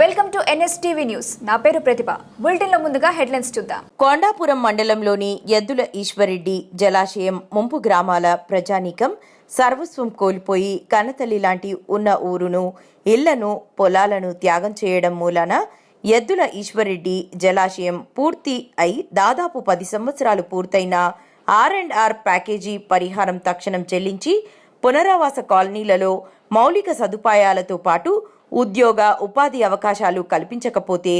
Welcome to NSTV news. నా పేరు ప్రతిభ. బులెటిన్లో ముందుగా హెడ్లైన్స్ చూద్దాం. కొండాపురం మండలంలోని ఎద్దుల ఈశ్వరెడ్డి జలాశయం ముంపు గ్రామాల ప్రజానీకం సర్వస్వం కోల్పోయి కన్నతల్లి లాంటి ఉన్న ఊరును ఇళ్ళను పొలాలను త్యాగం చేయడం మూలాన ఎద్దుల ఈశ్వరెడ్డి జలాశయం పూర్తి అయి దాదాపు పది సంవత్సరాలు పూర్తయిన ఆర్ అండ్ ఆర్ ప్యాకేజీ పరిహారం తక్షణం చెల్లించి పునరావాస కాలనీలలో మౌలిక సదుపాయాలతో పాటు ఉద్యోగ ఉపాధి అవకాశాలు కల్పించకపోతే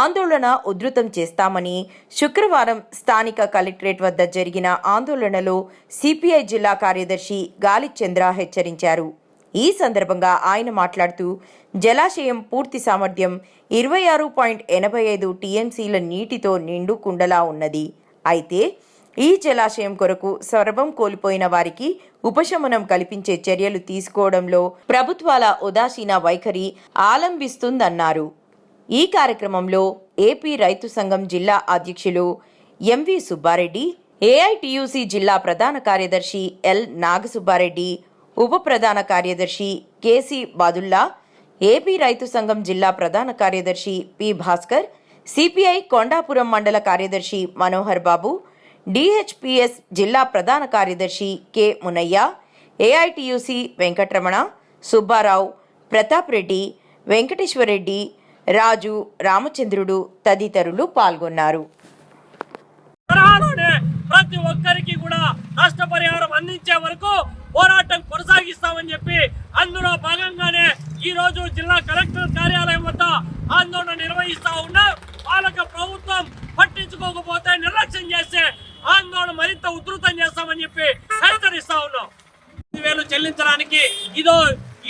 ఆందోళన ఉధృతం చేస్తామని శుక్రవారం స్థానిక కలెక్టరేట్ వద్ద జరిగిన ఆందోళనలో సిపిఐ జిల్లా కార్యదర్శి గాలిచంద్ర హెచ్చరించారు. ఈ సందర్భంగా ఆయన మాట్లాడుతూ జలాశయం పూర్తి సామర్థ్యం ఇరవై ఆరు పాయింట్ ఎనభై ఐదు టీఎంసీల నీటితో నిండు కుండలా ఉన్నది. అయితే ఈ జలాశయం కొరకు సర్వం కోల్పోయిన వారికి ఉపశమనం కల్పించే చర్యలు తీసుకోవడంలో ప్రభుత్వాల ఉదాసీన వైఖరి ఆలంబిస్తుందన్నారు. ఈ కార్యక్రమంలో ఏపీ రైతు సంఘం జిల్లా అధ్యక్షులు ఎంవి సుబ్బారెడ్డి ఏఐటియుసి జిల్లా ప్రధాన కార్యదర్శి ఎల్ నాగసుబ్బారెడ్డి ఉప ప్రధాన కార్యదర్శి కేసి బాదుల్లా ఏపీ రైతు సంఘం జిల్లా ప్రధాన కార్యదర్శి పి భాస్కర్ సిపిఐ కొండాపురం మండల కార్యదర్శి మనోహర్ బాబు డిహెచ్పిఎస్ జిల్లా ప్రధాన కార్యదర్శి కె మునయ్య ఏఐటియుసి వెంకటరమణ సుబ్బారావు ప్రతాప్ రెడ్డి వెంకటేశ్వరరెడ్డి రాజు రామచంద్రుడు తదితరులు పాల్గొన్నారు. ప్రతి ఒక్కరికి కూడా నష్టపరిహారం అందించే వరకు పోరాటం కొనసాగిస్తామని చెప్పి అందులో భాగంగానే ఈ రోజు జిల్లా కలెక్టర్ కార్యాలయం వద్ద ఆందోళన నిర్వహిస్తా ఉన్నాం పాలక ప్రభుత్వం పట్టించుకోకపోతే నిర్లక్ష్యం చేస్తే ఆందోళన మరింత ఉధృతం చేస్తామని చెప్పి హెచ్చరిస్తా ఉన్నాం. వేలు చెల్లించడానికి ఇదో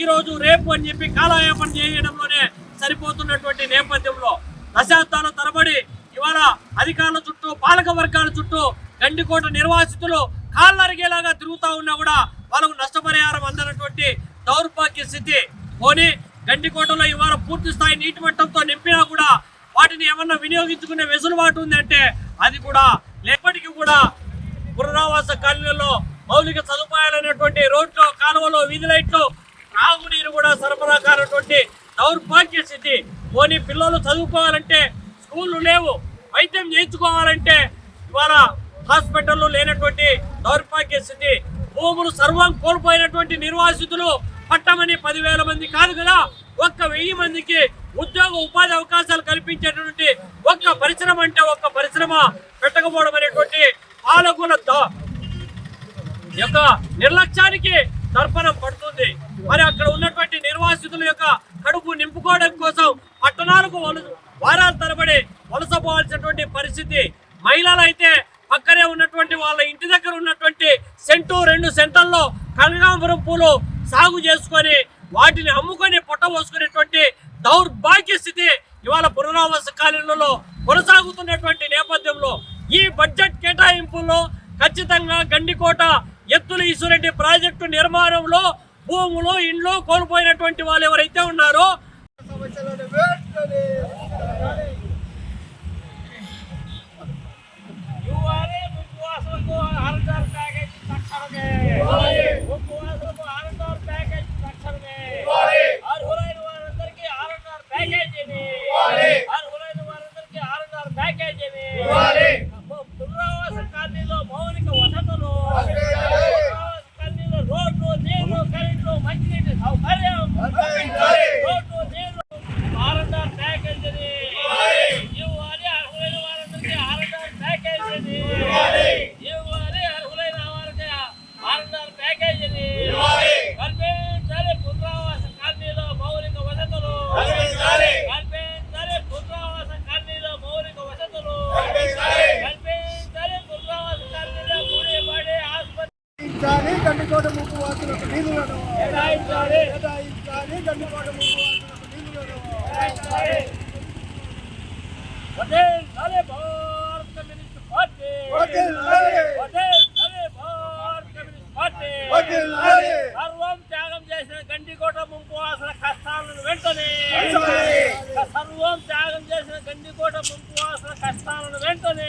ఈ రోజు రేపు అని చెప్పి కాలయాపన చేయడంలోనే సరిపోతున్నటువంటి నేపథ్యంలో దశాబ్దాల తరబడి ఇవాళ అధికారుల చుట్టూ పాలక వర్గాల చుట్టూ గండికోట నిర్వాసితులు కాళ్ళరిగేలాగా తిరుగుతా ఉన్నా కూడా వాళ్ళకు నష్టపరిహారం అందనటువంటి దౌర్భాగ్య స్థితి. పోనీ గండికోటలో ఇవాళ పూర్తి స్థాయి నీటి మట్టంతో నింపినా కూడా వాటిని ఏమన్నా వినియోగించుకునే వెసులుబాటు ఉందంటే అది కూడా పునరావాస కాలనీలో మౌలిక సదుపాయాలైనటువంటి రోడ్లు కాలువలు వీధి లైట్లు తాగునీరు కూడా సరఫరా కానటువంటి దౌర్భాగ్య స్థితి. పోనీ పిల్లలు చదువుకోవాలంటే స్కూళ్ళు లేవు వైద్యం చేయించుకోవాలంటే ఇవాళ హాస్పిటల్లో లేనటువంటి దౌర్భాగ్య స్థితి. భూములు సర్వం కోల్పోయినటువంటి నిర్వాసితులు పట్టమని పదివేల మంది కాదు కదా? ఒక్క వెయ్యి మందికి ఉద్యోగ ఉపాధి అవకాశాలు కల్పించేటువంటి ఒక్క పరిశ్రమ అంటే ఒక్క పరిశ్రమ పెట్టకపోవడం అనేటువంటి పాలకుల యొక్క నిర్లక్ష్యానికి దర్పణం పడుతుంది. మరి అక్కడ ఉన్నటువంటి నిర్వాసితుల యొక్క కడుపు నింపుకోవడం కోసం పట్టణాలకు వలస వారాల తరబడి వలసపోవాల్సినటువంటి పరిస్థితి. మహిళలు అయితే పక్కనే ఉన్నటువంటి వాళ్ళ ఇంటి దగ్గర ఉన్నటువంటి సెంటు రెండు సెంటర్లో కనకాంబరం పూలు సాగు చేసుకొని వాటిని అమ్ముకొని పొట్ట పోసుకునేటువంటి దౌర్భాగ్య స్థితి ఇవాళ పునరావాస కాలనీలలో కొనసాగుతున్నటువంటి నేపథ్యంలో ఈ బడ్జెట్ కేటాయింపుల్లో ఖచ్చితంగా గండికోట ఎత్తుల ఈశ్వరెడ్డి ప్రాజెక్టు నిర్మాణంలో భూములు ఇండ్లు కోల్పోయినటువంటి వాళ్ళు ఎవరైతే ఉన్నారో గండికోట ముప్పు వాసులకు నిధులను కేటాయించాలి. గండికోట ముప్పు వాసులకు నిధులను భారత కమ్యూనిస్ట్ పార్టీ భారత కమ్యూనిస్ట్ పార్టీ సర్వం త్యాగం చేసిన గండికోట ముంపు వాసన కష్టాలను వెంటనే సర్వం త్యాగం చేసిన గండికోట ముంపు వాసన కష్టాలను వెంటనే